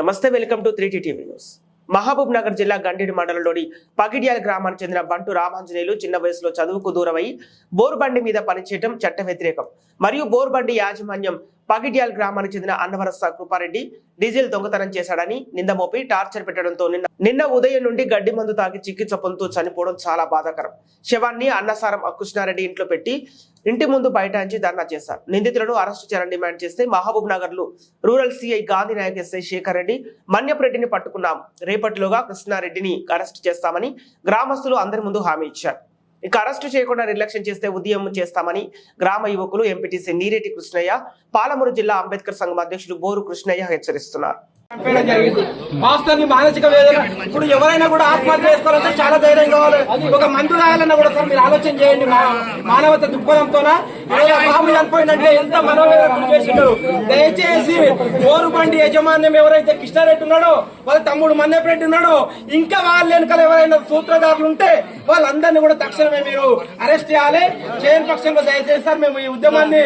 నమస్తే welcome to three TV news. Mahabubnagar జిల్లా గండేడు మండలంలోని పగిడ్యాల గ్రామానికి చెందిన బంటు రామాంజనేయులు చిన్న వయసులో చదువుకు దూరమై బోర్బండి మీద పనిచేయడం చట్ట వ్యతిరేకం. మరియు బోర్బండి యాజమాన్యం పగిడ్యాల్ గ్రామానికి చెందిన అన్నవరస కృపారెడ్డి డీజిల్ దొంగతనం చేశాడని నింద మోపి టార్చర్ పెట్టడంతో నిన్న నిన్న ఉదయం నుండి గడ్డి మందు తాగి చికిత్స పొందుతూ చనిపోవడం చాలా బాధాకరం. శవాన్ని అన్నసారం అక్కుష్ణారెడ్డి ఇంట్లో పెట్టి ఇంటి ముందు బైఠాయించి ధర్నా చేశారు. నిందితులను అరెస్టు చేయాలని డిమాండ్ చేస్తే మహబూబ్ నగర్లో rural CI Gandhi Nayak SI Shekhar Reddy మన్యపురెడ్డిని పట్టుకున్నాం. రేపటిలోగా కృష్ణారెడ్డిని అరెస్టు చేస్తామని గ్రామస్తులు అందరి ముందు హామీ ఇచ్చారు. ఇక అరెస్టు చేయకుండా నిర్లక్ష్యం చేస్తే ఉద్యమం చేస్తామని గ్రామ యువకులు ఎంపీటీసీ నీరెడ్డి కృష్ణయ్య పాలమూరు జిల్లా అంబేద్కర్ సంఘం అధ్యక్షుడు బోరు కృష్ణయ్య హెచ్చరిస్తున్నారు. చంపేయడం జరిగింది. వాస్తవానికి మానసిక వేదన. ఇప్పుడు ఎవరైనా కూడా ఆత్మహత్య చేసుకోవాలంటే చాలా ధైర్యం కావాలి. ఒక మందు రాయాలన్నా కూడా సార్ మీరు ఆలోచన చేయండి. మానవత దృక్పథంతో చనిపోయిందంటే ఎంత మనోవేదన చేస్తున్నారు దయచేసి ఓరు బండి యాజమాన్యం ఎవరైతే కృష్ణారెడ్డి ఉన్నాడో వాళ్ళ తమ్ముడు మన్నెపరెడ్డి ఉన్నాడో ఇంకా వాళ్ళ వెనకాల ఎవరైనా సూత్రధారులు ఉంటే వాళ్ళందరినీ కూడా తక్షణమే మీరు అరెస్ట్ చేయాలి. చేయని పక్షంలో దయచేసి సార్ మేము ఈ ఉద్యమాన్ని